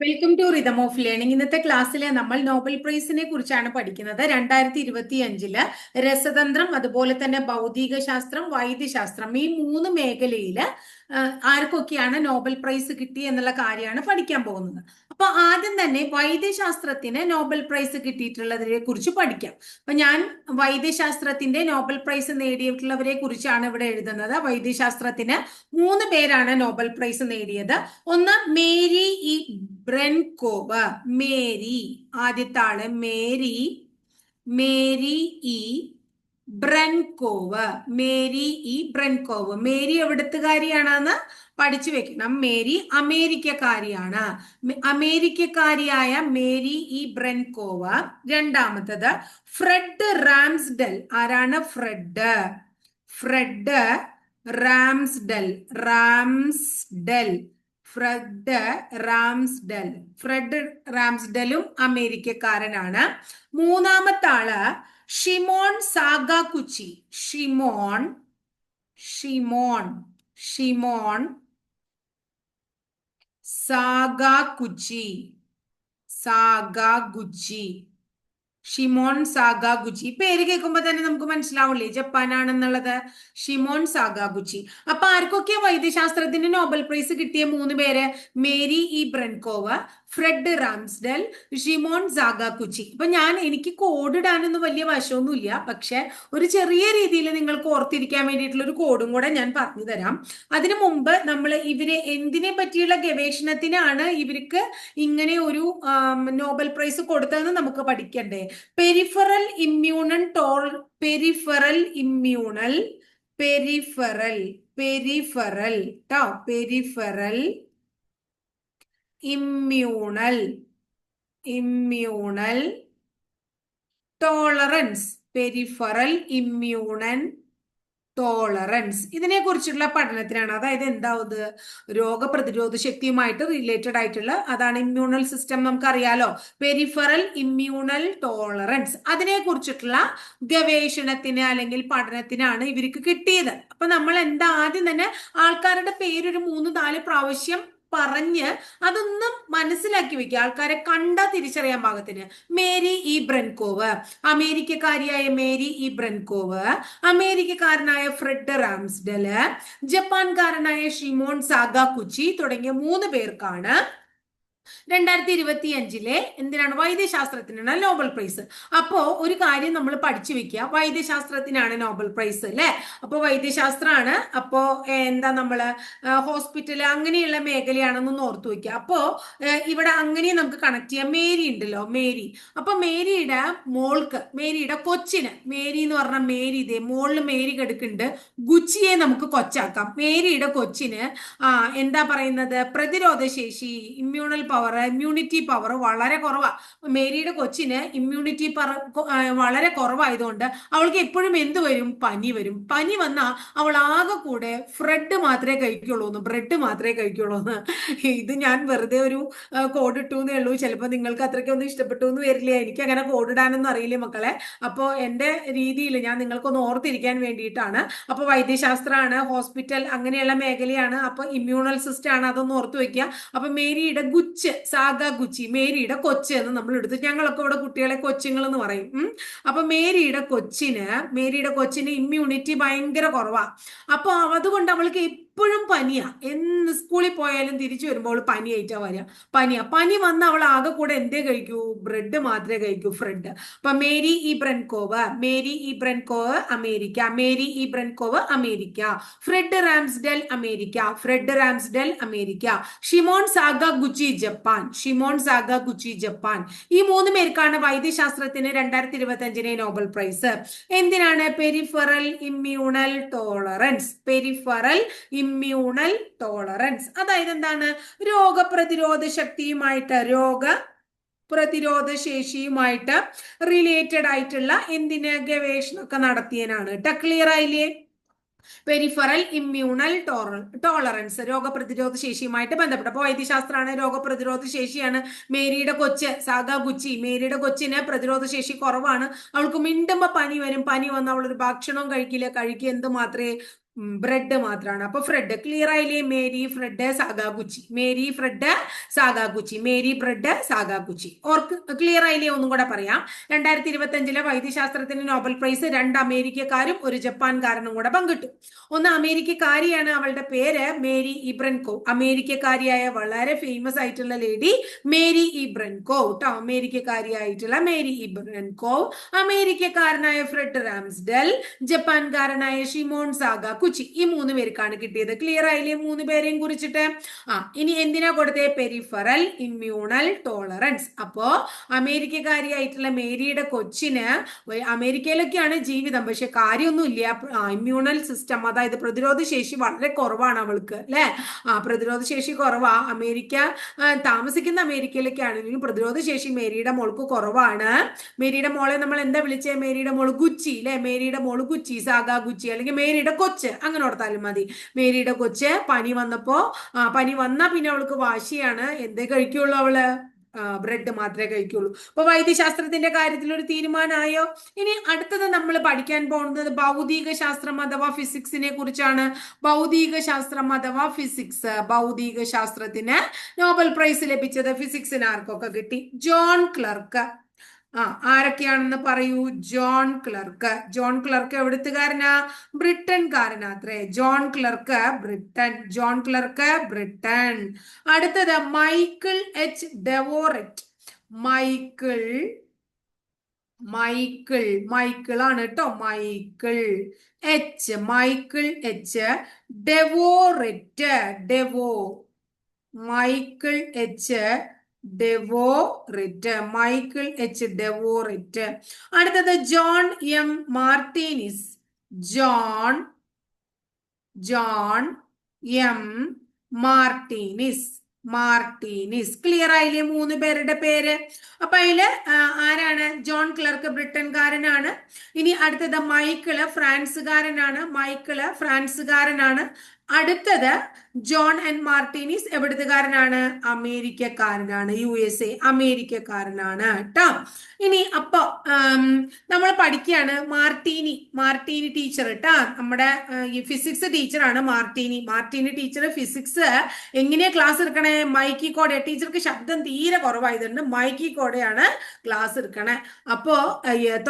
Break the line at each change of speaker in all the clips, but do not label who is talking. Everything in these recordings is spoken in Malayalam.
Welcome to rhythm of learning ഇന്നത്തെ ക്ലാസ്സിലെ നമ്മൾ നോബൽ പ്രൈസിനെ കുറിച്ചാണ് പഠിക്കുന്നത്. രണ്ടായിരത്തി ഇരുപത്തി അഞ്ചിൽ രസതന്ത്രം അതുപോലെ തന്നെ ഭൗതിക ശാസ്ത്രം വൈദ്യശാസ്ത്രം ഈ മൂന്ന് മേഖലയിൽ ആർക്കൊക്കെയാണ് നോബൽ പ്രൈസ് കിട്ടി എന്നുള്ള കാര്യമാണ് പഠിക്കാൻ പോകുന്നത്. അപ്പൊ ആദ്യം തന്നെ വൈദ്യശാസ്ത്രത്തിന് നോബൽ പ്രൈസ് കിട്ടിയിട്ടുള്ളതിനെ കുറിച്ച് പഠിക്കാം. അപ്പൊ ഞാൻ വൈദ്യശാസ്ത്രത്തിന്റെ നോബൽ പ്രൈസ് നേടിയിട്ടുള്ളവരെ കുറിച്ചാണ് ഇവിടെ എഴുതുന്നത്. വൈദ്യശാസ്ത്രത്തിന് മൂന്ന് പേരാണ് നോബൽ പ്രൈസ് നേടിയത്. ഒന്ന് മേരി ഇ ബ്രെൻകോവ്. മേരി ആദ്യത്തെ ആൾ Mary Mary E Brunkow. Mary E Brunkow. Mary എവിടത്തുകാരിയാണെന്ന് പഠിച്ചു വെക്കണം. മേരി അമേരിക്കക്കാരിയാണ്. അമേരിക്കക്കാരിയായ മേരി ഇ ബ്രൻകോവ്. രണ്ടാമത്തത് ഫ്രെഡ് റാംസ്ഡൽ. ആരാണ് Fred? Fred Ramsdell. Ramsdell. Fred Ramsdell. Fred റാംസ്ഡലും അമേരിക്കക്കാരനാണ്. മൂന്നാമത്തെ ആൾ Shimon Sakaguchi. Shimon Shimon Shimon Sakaguchi. Sakaguchi Shimon Sakaguchi പേര് കേൾക്കുമ്പോ തന്നെ നമുക്ക് മനസ്സിലാവില്ലേ? ജപ്പാനാണെന്നുള്ളത് ഷിമോൺ സാഗാഗുച്ചി അപ്പൊ ആർക്കൊക്കെ വൈദ്യശാസ്ത്രത്തിന് നോബൽ പ്രൈസ് കിട്ടിയ മൂന്ന് പേര്? Mary E Brunkow Fred Ramsdell Shimon Sakaguchi അപ്പൊ ഞാൻ എനിക്ക് കോഡ് ഇടാനൊന്നും വലിയ വശമൊന്നുമില്ല. പക്ഷെ ഒരു ചെറിയ രീതിയിൽ നിങ്ങൾക്ക് ഓർത്തിരിക്കാൻ വേണ്ടിയിട്ടുള്ള ഒരു കോഡും കൂടെ ഞാൻ പറഞ്ഞു തരാം. അതിനു മുമ്പ് നമ്മൾ ഇവരെ എന്തിനെ പറ്റിയുള്ള ഗവേഷണത്തിനാണ് ഇവർക്ക് ഇങ്ങനെ ഒരു നോബൽ പ്രൈസ് കൊടുത്തതെന്ന് നമുക്ക് പഠിക്കണ്ടേ? പെരിഫറൽ ഇമ്മ്യൂണൽ ടോൾ പെരിഫറൽ ഇമ്മ്യൂണൽ പെരിഫറൽ പെരിഫറൽ ട്ടോ peripheral immune immune tolerance peripheral immune tolerance ഇതിനെ കുറിച്ചുള്ള പഠനത്തിനാണ്. അതായത് എന്താവുന്നത്? രോഗപ്രതിരോധ ശക്തിയുമായിട്ട് റിലേറ്റഡ് ആയിട്ടുള്ള അതാണ് ഇമ്മ്യൂണൽ സിസ്റ്റം നമുക്കറിയാലോ. പെരിഫറൽ ഇമ്മ്യൂണൽ ടോളറൻസ് അതിനെ കുറിച്ചിട്ടുള്ള ഗവേഷണത്തിന് അല്ലെങ്കിൽ പഠനത്തിനാണ് ഇവർക്ക് കിട്ടിയത്. അപ്പൊ നമ്മൾ എന്താ ആദ്യം തന്നെ ആൾക്കാരുടെ പേരൊരു മൂന്ന് നാല് പ്രാവശ്യം പറഞ്ഞ് അതൊന്നും മനസ്സിലാക്കി വെക്കുക. ആൾക്കാരെ കണ്ട തിരിച്ചറിയാൻ പാകത്തിന്. Mary E Brunkow. അമേരിക്കക്കാരിയായ Mary E Brunkow. അമേരിക്കക്കാരനായ ഫ്രെഡ് റാംസ്ഡൽ. ജപ്പാൻകാരനായ ഷിമോൺ സാഗാകുച്ചി തുടങ്ങിയ മൂന്ന് പേർക്കാണ് രണ്ടായിരത്തി ഇരുപത്തി അഞ്ചിലെ എന്തിനാണ്? വൈദ്യശാസ്ത്രത്തിനാണ് നോബൽ പ്രൈസ് അപ്പോ ഒരു കാര്യം നമ്മൾ പഠിച്ചു വെക്കുക വൈദ്യശാസ്ത്രത്തിനാണ് നോബൽ പ്രൈസ് അല്ലെ? അപ്പൊ വൈദ്യശാസ്ത്രമാണ് അപ്പോ എന്താ നമ്മൾ ഹോസ്പിറ്റൽ അങ്ങനെയുള്ള മേഖലയാണെന്നൊന്ന് ഓർത്തു വെക്കുക അപ്പോ ഇവിടെ അങ്ങനെ നമുക്ക് കണക്ട് ചെയ്യാം. മേരി ഉണ്ടല്ലോ മേരി. അപ്പൊ മേരിയുടെ മോൾക്ക് മേരിയുടെ കൊച്ചിന് മേരി എന്ന് പറഞ്ഞ മേരി ഇതേ മോളിൽ മേരി കിടക്കുന്നുണ്ട് ഗുച്ചിയെ നമുക്ക് കൊച്ചാക്കാം. മേരിയുടെ കൊച്ചിന് എന്താ പറയുന്നത്? പ്രതിരോധ ശേഷി ഇമ്മ്യൂണൽ പവർ ഇമ്മ്യൂണിറ്റി പവർ വളരെ കുറവാണ് മേരിയുടെ കൊച്ചിന് ഇമ്മ്യൂണിറ്റി പവർ വളരെ കുറവായതുകൊണ്ട് അവൾക്ക് എപ്പോഴും എന്ത് വരും? പനി വരും. പനി വന്നാൽ അവൾ ആകെ കൂടെ ഫ്രെഡ് മാത്രമേ കഴിക്കുള്ളൂ എന്ന് ബ്രെഡ് മാത്രമേ കഴിക്കുള്ളൂ എന്ന്. ഇത് ഞാൻ വെറുതെ ഒരു കോഡ് ഇട്ടു എന്നേ ഉള്ളൂ. ചിലപ്പോൾ നിങ്ങൾക്ക് അത്രയ്ക്കൊന്നും ഇഷ്ടപ്പെട്ടു എന്ന് വരില്ല. എനിക്ക് അങ്ങനെ കോഡ് ഇടാനൊന്നും അറിയില്ല മക്കളെ. അപ്പോൾ എന്റെ രീതിയിൽ ഞാൻ നിങ്ങൾക്കൊന്ന് ഓർത്തിരിക്കാൻ വേണ്ടിയിട്ടാണ്. അപ്പോൾ വൈദ്യശാസ്ത്രമാണ് ഹോസ്പിറ്റൽ അങ്ങനെയുള്ള മേഖലയാണ്. അപ്പോൾ ഇമ്മ്യൂണൽ സിസ്റ്റം ആണ് അതൊന്ന് ഓർത്ത് വയ്ക്കുക അപ്പോൾ മേരിയുടെ ഗുച്ച് സാധാ കുച്ചി മേരിയുടെ കൊച്ച് എന്ന് നമ്മൾ എടുത്തു ഞങ്ങളൊക്കെ ഇവിടെ കുട്ടികളെ കൊച്ചുങ്ങൾ എന്ന് പറയും. അപ്പൊ മേരിയുടെ കൊച്ചിന് മേരിയുടെ കൊച്ചിന് ഇമ്മ്യൂണിറ്റി ഭയങ്കര കുറവാ. അപ്പൊ അതുകൊണ്ട് അവൾക്ക് എപ്പോഴും പനിയാ. എന്ന് സ്കൂളിൽ പോയാലും തിരിച്ചു വരുമ്പോൾ പനിയായിട്ടാ വരിക പനിയാ. പനി വന്ന അവൾ ആകെ കൂടെ എന്തേ കഴിക്കൂ? ബ്രെഡ് മാത്രമേ കഴിക്കൂ ഫ്രണ്ട് അപ്പൊ മേരി ഈ ബ്രൻകോവ് മേരി ഈ Brunkow America. Mary E Brunkow America. Fred Ramsdell America. Fred Ramsdell America. Shimon Sakaguchi Japan. Shimon Sakaguchi Japan. ഈ മൂന്ന് പേർക്കാണ് വൈദ്യശാസ്ത്രത്തിന് രണ്ടായിരത്തി ഇരുപത്തി അഞ്ചിനെ നോബൽ പ്രൈസ്. എന്തിനാണ് peripheral immune tolerance? Peripheral immune tolerance അതായത് എന്താണ്? രോഗപ്രതിരോധ ശക്തിയുമായിട്ട് രോഗ പ്രതിരോധ ശേഷിയുമായിട്ട് റിലേറ്റഡ് ആയിട്ടുള്ള എന്തിന് ഗവേഷണമൊക്കെ നടത്തിയനാണ് കേട്ടോ. ക്ലിയർ ആയില്ലേ? പെരിഫറൽ ഇമ്മ്യൂണൽ ടോളറൻസ് രോഗപ്രതിരോധ ശേഷിയുമായിട്ട് ബന്ധപ്പെട്ട. അപ്പോൾ വൈദ്യശാസ്ത്രമാണ് രോഗപ്രതിരോധ ശേഷിയാണ്. മേരിയുടെ കൊച്ച് സാഗ ഗുച്ചി മേരിയുടെ കൊച്ചിന് പ്രതിരോധ ശേഷി കുറവാണ്. അവൾക്ക് മിണ്ടുമ്പോ പനി വരും. പനി വന്ന് അവളൊരു ഭക്ഷണവും കഴിക്കില്ല. കഴിക്കുക എന്ത് മാത്രമേ ബ്രെഡ് മാത്രമാണ് അപ്പൊ ഫ്രെഡ് ക്ലിയർ ആയില്ലേ? Mary Fred Sakaguchi Mary Fred Sakaguchi Mary Fred Sakaguchi ഓർക്ക് ക്ലിയർ ആയില്ലേ? ഒന്നും കൂടെ പറയാം. രണ്ടായിരത്തി ഇരുപത്തി അഞ്ചിലെ വൈദ്യശാസ്ത്രത്തിന് നോബൽ പ്രൈസ് രണ്ട് അമേരിക്കക്കാരും ഒരു ജപ്പാൻകാരനും കൂടെ പങ്കിട്ടു. ഒന്ന് അമേരിക്കക്കാരിയാണ്. അവളുടെ പേര് മേരി ഇബ്രൻകോ. അമേരിക്കക്കാരിയായ വളരെ ഫേമസ് ആയിട്ടുള്ള ലേഡി മേരി ഇബ്രൻകോ. കേട്ടോ അമേരിക്കക്കാരിയായിട്ടുള്ള മേരി ഇബ്രൻകോ. അമേരിക്കക്കാരനായ ഫ്രെഡ് റാംസ്ഡൽ ജപ്പാൻകാരനായ ഷിമോൺ സാഗ കുച്ചി ഈ മൂന്ന് പേർക്കാണ് കിട്ടിയത്. ക്ലിയർ ആയില്ലേ? മൂന്ന് പേരെയും കുറിച്ചിട്ട്? ആ ഇനി എന്തിനാ കൊടുത്തേ? പെരിഫറൽ ഇമ്മ്യൂണൽ ടോളറൻസ് അപ്പോ അമേരിക്കക്കാരിയായിട്ടുള്ള മേരിയുടെ കൊച്ചിന് അമേരിക്കയിലൊക്കെയാണ് ജീവിതം. പക്ഷെ കാര്യമൊന്നുമില്ല. ഇമ്മ്യൂണൽ സിസ്റ്റം അതായത് പ്രതിരോധ ശേഷി വളരെ കുറവാണ് അവൾക്ക് അല്ലെ? ആ പ്രതിരോധ ശേഷി കുറവാ. അമേരിക്ക താമസിക്കുന്ന അമേരിക്കയിലൊക്കെ ആണെങ്കിലും പ്രതിരോധ ശേഷി മേരിയുടെ മോൾക്ക് കുറവാണ്. മേരിയുടെ മോളെ നമ്മൾ എന്താ വിളിച്ചേ? മേരിയുടെ മോൾ ഗുച്ചി അല്ലെ? മേരിയുടെ മോൾ ഗുച്ചി സാഗ ഗുച്ചി അല്ലെങ്കിൽ മേരിയുടെ കൊച്ച്. അങ്ങനെ ഓർത്താലും മതി. മേരിയുടെ കൊച്ച് പനി വന്നപ്പോ പനി വന്നാ പിന്നെ അവൾക്ക് വാശിയാണ്. എന്തേ കഴിക്കുള്ളൂ അവൾ? ബ്രെഡ് മാത്രമേ കഴിക്കുള്ളൂ. അപ്പൊ വൈദ്യശാസ്ത്രത്തിന്റെ കാര്യത്തിൽ ഒരു തീരുമാനമായോ? ഇനി അടുത്തത് നമ്മൾ പഠിക്കാൻ പോകുന്നത് ഭൗതിക ശാസ്ത്രം അഥവാ ഫിസിക്സിനെ കുറിച്ചാണ്. ഭൗതിക ശാസ്ത്രം അഥവാ ഫിസിക്സ് ഭൗതിക ശാസ്ത്രത്തിന് നോബൽ പ്രൈസ് ലഭിച്ചത് ഫിസിക്സിന് ആർക്കൊക്കെ കിട്ടി. John Clarke. ആ ആരൊക്കെയാണെന്ന് പറയൂ? John Clarke. ജോൺ ക്ലർക്ക് എവിടുത്തുകാരനാ? ബ്രിട്ടൻകാരനാ അത്രേ. John Clarke Britain. John Clarke Britain. അടുത്തത് Michael H. Devoret. Michael Michael Michael ആണ് കേട്ടോ. Michael H. Michael H. Devoret. ഡെവോ Michael H. Devoret Michael H Devoret അടുത്തത് John M Martinis John John M Martinis Martinis clear ആയില്ലേ മൂന്ന് പേരുടെ പേര്? അപ്പൊ അതിൽ ആരാണ്? ജോൺ ക്ലർക്ക് ബ്രിട്ടൻകാരനാണ്. ഇനി അടുത്തത് മൈക്കിൾ ഫ്രാൻസുകാരനാണ്. മൈക്കിൾ ഫ്രാൻസുകാരനാണ്. അടുത്തത് ജോൺ ആൻഡ് മാർട്ടിനീസ് എവിടുത്തുകാരനാണ് അമേരിക്കക്കാരനാണ്. യു എസ് എ അമേരിക്കക്കാരനാണ് കേട്ടോ. ഇനി അപ്പൊ നമ്മൾ പഠിക്കുകയാണ് മാർട്ടീനി മാർട്ടീനി ടീച്ചർ കേട്ടാ. നമ്മുടെ ഈ ഫിസിക്സ് ടീച്ചറാണ് മാർട്ടീനി. മാർട്ടീനി ടീച്ചർ ഫിസിക്സ് എങ്ങനെയാ ക്ലാസ് എടുക്കണേ? മൈക്കി കോടെ ടീച്ചർക്ക് ശബ്ദം തീരെ കുറവായതുകൊണ്ട് മൈക്കി കോടെയാണ് ക്ലാസ് എടുക്കണേ. അപ്പോ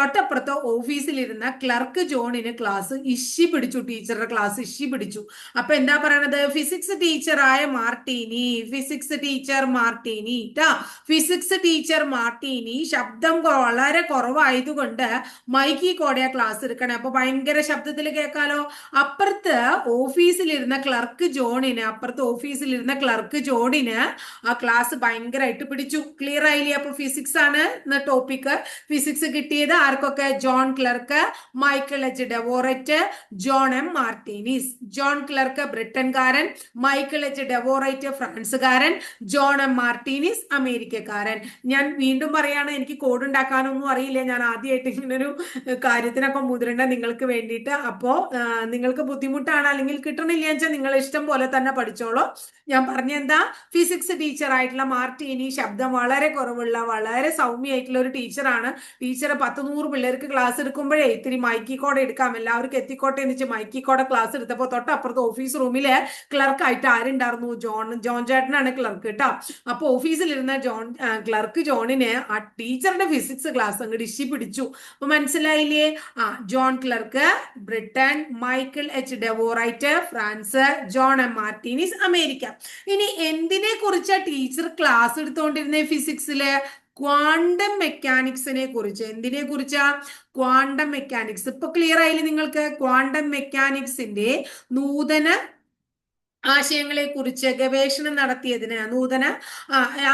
തൊട്ടപ്പുറത്ത് ഓഫീസിലിരുന്ന ക്ലർക്ക് ജോണിന് ക്ലാസ് ഇഷി പിടിച്ചു. ടീച്ചറുടെ ക്ലാസ് ഇഷി പിടിച്ചു. അപ്പൊ എന്താ പറയണത്? ഫിസിക്സ് ടീച്ചറായ മാർട്ടീനി ഫിസിക്സ് ടീച്ചർ മാർട്ടീനി ട്ടാ. ഫിസിക്സ് ടീച്ചർ മാർട്ടീനി ശബ്ദം വളരെ കുറവായതുകൊണ്ട് മൈക്കി കോടയ ക്ലാസ് എടുക്കണേ. അപ്പൊ ഭയങ്കര ശബ്ദത്തിൽ കേൾക്കാലോ. അപ്പുറത്ത് ഓഫീസിലിരുന്ന ക്ലർക്ക് ജോണിന് അപ്പുറത്ത് ഓഫീസിലിരുന്ന ക്ലർക്ക് ജോണിന് ആ ക്ലാസ് ഭയങ്കരമായിട്ട് പിടിച്ചു. ക്ലിയർ ആയില്ലേ? അപ്പൊ ഫിസിക്സ് ആണ് എന്ന ടോപ്പിക് ഫിസിക്സ് കിട്ടിയത് ആർക്കൊക്കെ? John Clarke Michael H Devoret John M Martinis. John Clarke ബ്രിട്ടൻകാരൻ Michael H Devoret ഫ്രാൻസുകാരൻ ജോൺ എം മാർട്ടീനിസ് അമേരിക്കക്കാരൻ. ഞാൻ വീണ്ടും പറയാണ് എനിക്ക് കോഡ് ഉണ്ടാക്കാനൊന്നും അറിയില്ല. ഞാൻ ആദ്യമായിട്ട് ഇങ്ങനൊരു കാര്യത്തിനൊക്കെ മുതിരണ്ട നിങ്ങൾക്ക് വേണ്ടിയിട്ട്. അപ്പോ നിങ്ങൾക്ക് ബുദ്ധിമുട്ടാണ് അല്ലെങ്കിൽ കിട്ടണില്ല വെച്ചാൽ നിങ്ങൾ ഇഷ്ടം പോലെ തന്നെ പഠിച്ചോളൂ. ഞാൻ പറഞ്ഞെന്താ? ഫിസിക്സ് ടീച്ചർ ആയിട്ടുള്ള മാർട്ടീനി ശബ്ദം വളരെ കുറവുള്ള വളരെ സൗമ്യമായിട്ടുള്ള ഒരു ടീച്ചറാണ്. ടീച്ചർ പത്ത് നൂറ് പിള്ളേർക്ക് ക്ലാസ് എടുക്കുമ്പോഴേ ഇത്തിരി മൈക്കിക്കോടെ എടുക്കാം. എല്ലാവർക്കും എത്തിക്കോട്ടെ എന്ന് വെച്ച് മൈക്കിക്കോടെ ക്ലാസ് എടുത്തപ്പോൾ തൊട്ടപ്പുറത്ത് ഓഫീസ് റൂമിൽ ക്ലർക്കായിട്ട് ആരുണ്ടായിരുന്നു? ജോൺ ജോൺ ചേട്ടനാണ് ക്ലർക്ക് കേട്ടോ. അപ്പൊ ഓഫീസിലിരുന്ന ജോൺ ക്ലർക്ക് ജോണിന് ആ ടീച്ചറുടെ ഫിസിക്സ് ക്ലാസ് അങ്ങ് ഡിഷി പിടിച്ചു. അപ്പൊ മനസ്സിലായില്ലേ? ആ John Clarke Britain Michael H. Devoret France John M. Martinis America. ഇനി എന്തിനെ കുറിച്ചാ ടീച്ചർ ക്ലാസ് എടുത്തുകൊണ്ടിരുന്ന ഫിസിക്സിൽ? ക്വാണ്ടം മെക്കാനിക്സിനെ കുറിച്ച്. എന്തിനെ കുറിച്ചാ? Quantum mechanics. ഇപ്പൊ ക്ലിയർ ആയില്ലേ നിങ്ങൾക്ക്? ക്വാണ്ടം മെക്കാനിക്സിന്റെ നൂതന ആശയങ്ങളെ കുറിച്ച് ഗവേഷണം നടത്തിയതിന് നൂതന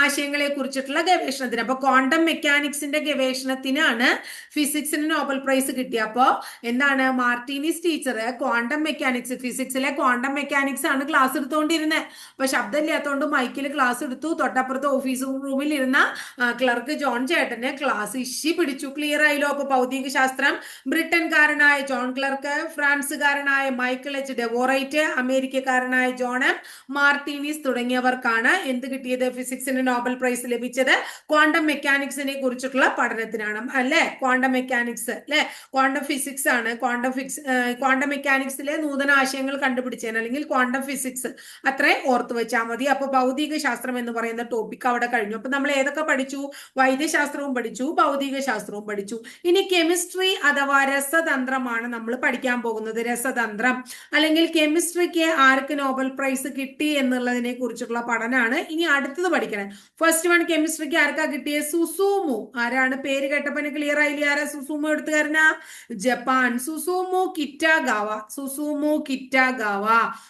ആശയങ്ങളെ കുറിച്ചിട്ടുള്ള ഗവേഷണത്തിന്. അപ്പൊ ക്വാണ്ടം മെക്കാനിക്സിന്റെ ഗവേഷണത്തിനാണ് ഫിസിക്സിന് നോബൽ പ്രൈസ് കിട്ടിയ. അപ്പോ എന്താണ് മാർട്ടിനിസ് ടീച്ചർ ക്വാണ്ടം മെക്കാനിക്സ് ഫിസിക്സിലെ ക്വാണ്ടം മെക്കാനിക്സ് ആണ് ക്ലാസ് എടുത്തുകൊണ്ടിരുന്നത് അപ്പൊ ശബ്ദമില്ലാത്തതുകൊണ്ട് മൈക്കിൽ ക്ലാസ് എടുത്തു. തൊട്ടപ്പുറത്ത് ഓഫീസ് റൂമിൽ ഇരുന്ന ക്ലർക്ക് ജോൺ ചേട്ടന് ക്ലാസ് ഇഷി പിടിച്ചു. ക്ലിയർ ആയില്ലോ. അപ്പൊ ഭൗതിക ശാസ്ത്രം. ബ്രിട്ടൻകാരനായ ജോൺ ക്ലർക്ക് ഫ്രാൻസുകാരനായ മൈക്കിൾ എച്ച്. ഡെവോറൈറ്റ് അമേരിക്കക്കാരനായ എം മാർട്ടീനീസ് തുടങ്ങിയവർക്കാണ് എന്ത് കിട്ടിയത്? ഫിസിക്സിന് നോബൽ പ്രൈസ് ലഭിച്ചത്. ക്വാണ്ടം മെക്കാനിക്സിനെ കുറിച്ചിട്ടുള്ള പഠനത്തിനാണ്. അല്ലെ? ക്വാണ്ടം മെക്കാനിക്സ് അല്ലെ? ക്വാണ്ടം ഫിസിക്സ് ആണ്. ക്വാണ്ടം ഫിക്സ് ക്വാണ്ടം മെക്കാനിക്സിലെ നൂതന ആശയങ്ങൾ കണ്ടുപിടിച്ചതിന് അല്ലെങ്കിൽ ക്വാണ്ടം ഫിസിക്സ് അത്രേ ഓർത്തു വെച്ചാൽ മതി. അപ്പൊ ഭൗതിക ശാസ്ത്രം എന്ന് പറയുന്ന ടോപ്പിക് അവിടെ കഴിഞ്ഞു. അപ്പൊ നമ്മൾ ഏതൊക്കെ പഠിച്ചു? വൈദ്യശാസ്ത്രവും പഠിച്ചു ഭൗതിക ശാസ്ത്രവും പഠിച്ചു. ഇനി കെമിസ്ട്രി അഥവാ രസതന്ത്രമാണ് നമ്മൾ പഠിക്കാൻ പോകുന്നത്. രസതന്ത്രം. അല്ലെങ്കിൽ കെമിസ്ട്രിക്ക് ആർക്ക് നോബൽ പ്രൈസ് കിട്ടി എന്നുള്ളതിനെ കുറിച്ചിട്ടുള്ള പഠനമാണ് ഇനി അടുത്തത് പഠിക്കണം. ഫസ്റ്റ് വൺ കെമിസ്ട്രിക്ക് ആർക്കാ കിട്ടിയത് സുസൂമു. ആരാണ് പേര് കേട്ടപ്പോ ക്ലിയർ ആയില്ലേ? ആരാ സുസൂമു എടുത്തുകാരനാ? ജപ്പാൻ. സുസൂമു കിറ്റാഗാവ. സുസൂമു കിറ്റാഗാവ.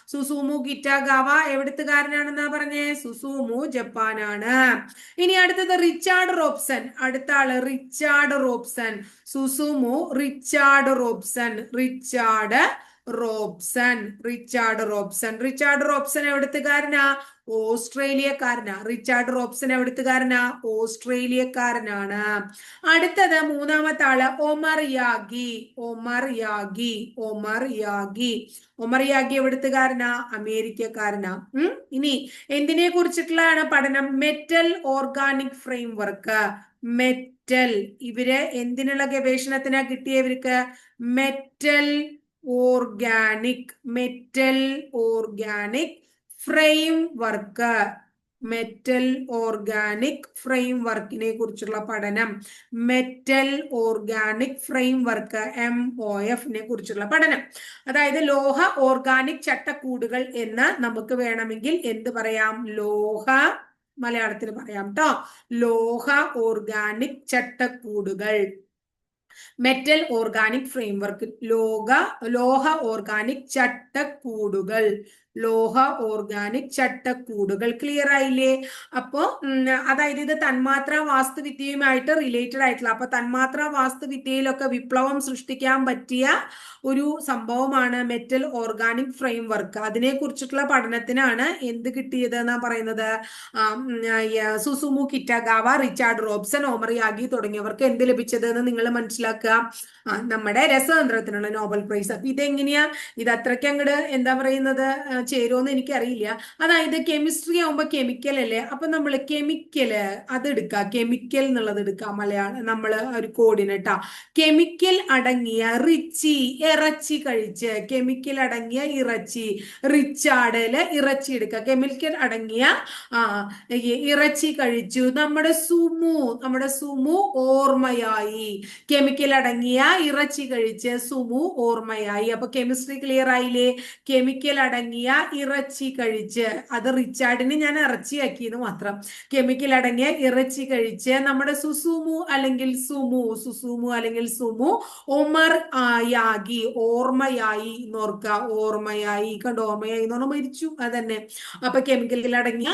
സുസൂമു കിറ്റാഗാവ എവിടുത്തുകാരനാണെന്നാ പറഞ്ഞേ? സുസൂമു ജപ്പാനാണ്. ഇനി അടുത്തത് റിച്ചാർഡ് റോബ്സൺ. അടുത്ത ആൾ Richard Robson. Susumu Richard Robson. Richard Robson Richard Robson. Richard Robson എവിടുത്തുകാരനാ? ഓസ്ട്രേലിയക്കാരനാ. റിച്ചാർഡ് റോബ്സൺ എവിടുത്തുകാരനാ? ഓസ്ട്രേലിയക്കാരനാണ്. അടുത്തത് മൂന്നാമത്തെ ആൾ Omar Yaghi Omar Yaghi Omar Yaghi Omar Yaghi എവിടുത്തുകാരനാ? അമേരിക്കക്കാരനാ. ഉം? ഇനി എന്തിനെ കുറിച്ചിട്ടുള്ളതാണ് പഠനം? Metal organic framework. മെറ്റൽ. ഇവർ എന്തിനുള്ള ഗവേഷണത്തിനാ കിട്ടിയവർക്ക്? Metal organic metal organic framework metal organic frame വർക്കിനെ കുറിച്ചുള്ള പഠനം. Metal organic framework M O എഫിനെ കുറിച്ചുള്ള പഠനം. അതായത് ലോഹ ഓർഗാനിക് ചട്ടക്കൂടുകൾ എന്ന് നമുക്ക് വേണമെങ്കിൽ എന്ത് പറയാം? ലോഹ മലയാളത്തിൽ പറയാം കേട്ടോ ലോഹ ഓർഗാനിക് ചട്ടക്കൂടുകൾ. മെറ്റൽ ഓർഗാനിക് ഫ്രെയിംവർക്ക് ലോക ലോഹ ഓർഗാനിക് ചട്ടക്കൂടുകൾ. ലോഹ ഓർഗാനിക് ചട്ടക്കൂടുകൾ ക്ലിയർ ആയില്ലേ? അപ്പോ അതായത് ഇത് തന്മാത്ര വാസ്തുവിദ്യയുമായിട്ട് റിലേറ്റഡ് ആയിട്ടുള്ള അപ്പൊ തന്മാത്ര വാസ്തുവിദ്യയിലൊക്കെ വിപ്ലവം സൃഷ്ടിക്കാൻ പറ്റിയ ഒരു സംഭവമാണ് മെറ്റൽ ഓർഗാനിക് ഫ്രെയിം വർക്ക് അതിനെ കുറിച്ചിട്ടുള്ള പഠനത്തിനാണ് എന്ത് കിട്ടിയത് എന്നാ പറയുന്നത് സുസുമു കിറ്റഗാവ റിച്ചാർഡ് റോബ്സൺ ഓമറിയാഗി തുടങ്ങിയവർക്ക് എന്ത് ലഭിച്ചത് എന്ന് നിങ്ങൾ മനസ്സിലാക്കുക. നമ്മുടെ രസതന്ത്രത്തിനുള്ള നോബൽ പ്രൈസ്. അപ്പൊ ഇതെങ്ങനെയാ? ഇത് അത്രയ്ക്ക് അങ്ങോട്ട് എന്താ പറയുന്നത്? ചേരുമെന്ന് എനിക്കറിയില്ല. അതായത് കെമിസ്ട്രി ആവുമ്പോൾ കെമിക്കൽ അല്ലേ? അപ്പൊ നമ്മൾ കെമിക്കൽ അത് എടുക്കുക കെമിക്കൽ എന്നുള്ളത് എടുക്കുക മലയാളം നമ്മൾ ഒരു കോഡിനട്ടാ കെമിക്കൽ അടങ്ങിയ റിച്ചി ഇറച്ചി കഴിച്ച്. കെമിക്കൽ അടങ്ങിയ ഇറച്ചി റിച്ചാടൽ ഇറച്ചി എടുക്കുക കെമിക്കൽ അടങ്ങിയ ഇറച്ചി കഴിച്ചു. നമ്മുടെ സുമു നമ്മുടെ സുമു ഓർമ്മയായി. കെമിക്കൽ അടങ്ങിയ ഇറച്ചി കഴിച്ച് സുമു ഓർമ്മയായി. അപ്പൊ കെമിസ്ട്രി ക്ലിയർ ആയില്ലേ? കെമിക്കൽ അടങ്ങിയ ഇറച്ചി കഴിച്ച് അത് റിച്ചാർഡിന് ഞാൻ ഇറച്ചിയാക്കിയത് മാത്രം. കെമിക്കൽ അടങ്ങിയ ഇറച്ചി കഴിച്ച് നമ്മുടെ സുസുമു അല്ലെങ്കിൽ സുമു സുസുമു അല്ലെങ്കിൽ സുമു ഒമർ ആയാകി ഓർമ്മയായി നോർക്ക ഓർമ്മയായി കണ്ട്? ഓർമ്മയായി എന്ന് പറഞ്ഞാൽ മരിച്ചു. അതന്നെ. അപ്പൊ കെമിക്കലിൽ അടങ്ങിയ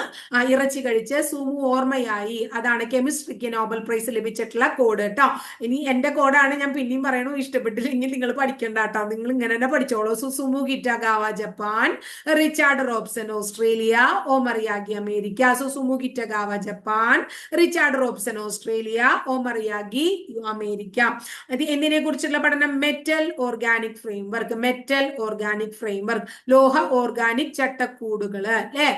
ഇറച്ചി കഴിച്ച് സുമു ഓർമ്മയായി. അതാണ് കെമിസ്ട്രിക്ക് നോബൽ പ്രൈസ് ലഭിച്ചിട്ടുള്ള കോഡ് കേട്ടോ ഇനി എന്റെ കോഡാണ് ഞാൻ പിന്നെയും പറയണു. ഇഷ്ടപ്പെട്ടില്ലെങ്കിൽ നിങ്ങൾ പഠിക്കണ്ട കേട്ടോ നിങ്ങൾ ഇങ്ങനെ തന്നെ പഠിച്ചോളൂ. Susumu Kitagawa Japan. Richard Robson Australia Omar Yaghi America Susumu Kitagawa Japan Richard Robson Australia Omar Yaghi America അത് എന്തിനെ കുറിച്ചുള്ള പഠനം metal organic framework metal organic framework ലോഹ ഓർഗാനിക് ചട്ടക്കൂടുകൾ അല്ലെ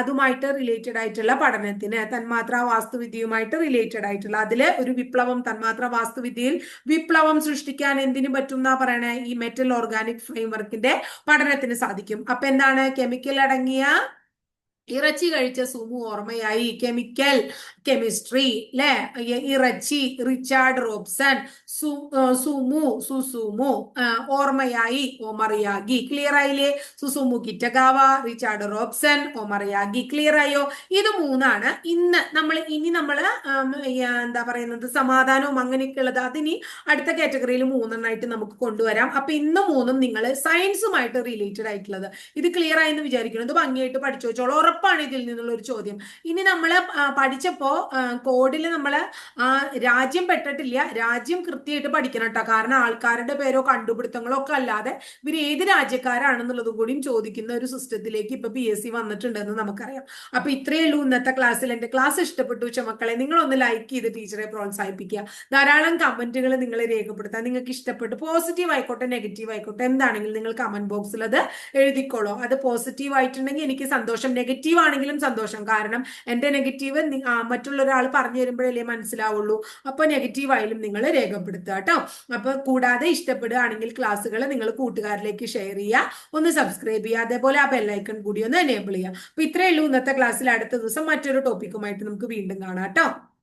അതുമായിട്ട് റിലേറ്റഡ് ആയിട്ടുള്ള പഠനത്തിന് തന്മാത്ര വാസ്തുവിദ്യയുമായിട്ട് റിലേറ്റഡ് ആയിട്ടുള്ള അതിൽ ഒരു വിപ്ലവം തന്മാത്ര വാസ്തുവിദ്യയിൽ വിപ്ലവം സൃഷ്ടിക്കാൻ എന്തിനു പറ്റും എന്നാ പറയണേ? ഈ മെറ്റൽ ഓർഗാനിക് ഫ്രെയിംവർക്കിന്റെ പഠനത്തിന് സാധിക്കും. അപ്പൊ എന്താണ്? കെമിക്കൽ അടങ്ങിയ ഇറച്ചി കഴിച്ച സുമു ഓർമ്മയായി. കെമിക്കൽ കെമിസ്ട്രി അല്ലെ ഇറച്ചി റിച്ചാർഡ് റോബ്സൺ സുമു സുസുമു ഓർമ്മയായി. ഒമറിയാഗി ക്ലിയർ ആയില്ലേ? Susumu Kitagawa Richard Robson Omar Yaghi clear ആയോ? ഇത് മൂന്നാണ്. ഇന്ന് നമ്മൾ ഇനി നമ്മൾ എന്താ പറയുന്നത് സമാധാനവും അങ്ങനെയൊക്കെ ഉള്ളത് അതിനി അടുത്ത കാറ്റഗറിയിൽ മൂന്നെണ്ണമായിട്ട് നമുക്ക് കൊണ്ടുവരാം. അപ്പൊ ഇന്ന് മൂന്നും നിങ്ങൾ സയൻസുമായിട്ട് റിലേറ്റഡ് ആയിട്ടുള്ളത്. ഇത് ക്ലിയർ ആയെന്ന് വിചാരിക്കുന്നു. ഇത് ഭംഗിയായിട്ട് വെച്ചോളൂ. ഉറപ്പാണ് ഇതിൽ നിന്നുള്ള ഒരു ചോദ്യം. ഇനി നമ്മൾ പഠിച്ചപ്പോ കോഡിൽ നമ്മൾ രാജ്യം പെട്ടിട്ടില്ല. രാജ്യം കൃത്യമായിട്ട് പഠിക്കണം കേട്ടോ കാരണം ആൾക്കാരുടെ പേരോ കണ്ടുപിടുത്തങ്ങളോ ഒക്കെ അല്ലാതെ ഇവർ ഏത് രാജ്യക്കാരാണെന്നുള്ളതും കൂടിയും ചോദിക്കുന്ന ഒരു സിസ്റ്റത്തിലേക്ക് ഇപ്പൊ പി എസ് സി വന്നിട്ടുണ്ടെന്ന് നമുക്കറിയാം. അപ്പൊ ഇത്രയേ ഉള്ളൂ ഇന്നത്തെ ക്ലാസ്സിൽ. എന്റെ ക്ലാസ് ഇഷ്ടപ്പെട്ടു നിങ്ങൾ ഒന്ന് ലൈക്ക് ചെയ്ത് ടീച്ചറെ പ്രോത്സാഹിപ്പിക്കുക. ധാരാളം കമന്റുകൾ നിങ്ങൾ രേഖപ്പെടുത്താൻ നിങ്ങൾക്ക് ഇഷ്ടപ്പെട്ടു. പോസിറ്റീവ് ആയിക്കോട്ടെ നെഗറ്റീവ് ആയിക്കോട്ടെ എന്താണെങ്കിലും നിങ്ങൾ കമന്റ് ബോക്സിൽ അത് എഴുതിക്കോളൂ. അത് പോസിറ്റീവ് ആയിട്ടുണ്ടെങ്കിൽ എനിക്ക് സന്തോഷം നെഗറ്റീവ് ആണെങ്കിലും സന്തോഷം. കാരണം എന്റെ നെഗറ്റീവ് മറ്റുള്ള ഒരാൾ പറഞ്ഞു തരുമ്പോഴല്ലേ മനസ്സിലാവുള്ളൂ. അപ്പൊ നെഗറ്റീവ് ആയാലും നിങ്ങൾ രേഖപ്പെടുത്തുക കേട്ടോ. അപ്പൊ കൂടാതെ ഇഷ്ടപ്പെടുകയാണെങ്കിൽ ക്ലാസ്സുകൾ നിങ്ങൾ കൂട്ടുകാരിലേക്ക് ഷെയർ ചെയ്യുക. ഒന്ന് സബ്സ്ക്രൈബ് ചെയ്യുക. അതേപോലെ ആ ബെല്ലൈക്കൺ കൂടി ഒന്ന് എനേബിൾ ചെയ്യുക. അപ്പൊ ഇത്രയേ ഉള്ളൂ ഇന്നത്തെ ക്ലാസ്സിൽ അടുത്ത ദിവസം മറ്റൊരു ടോപ്പിക്കുമായിട്ട് നമുക്ക് വീണ്ടും കാണാം കേട്ടോ.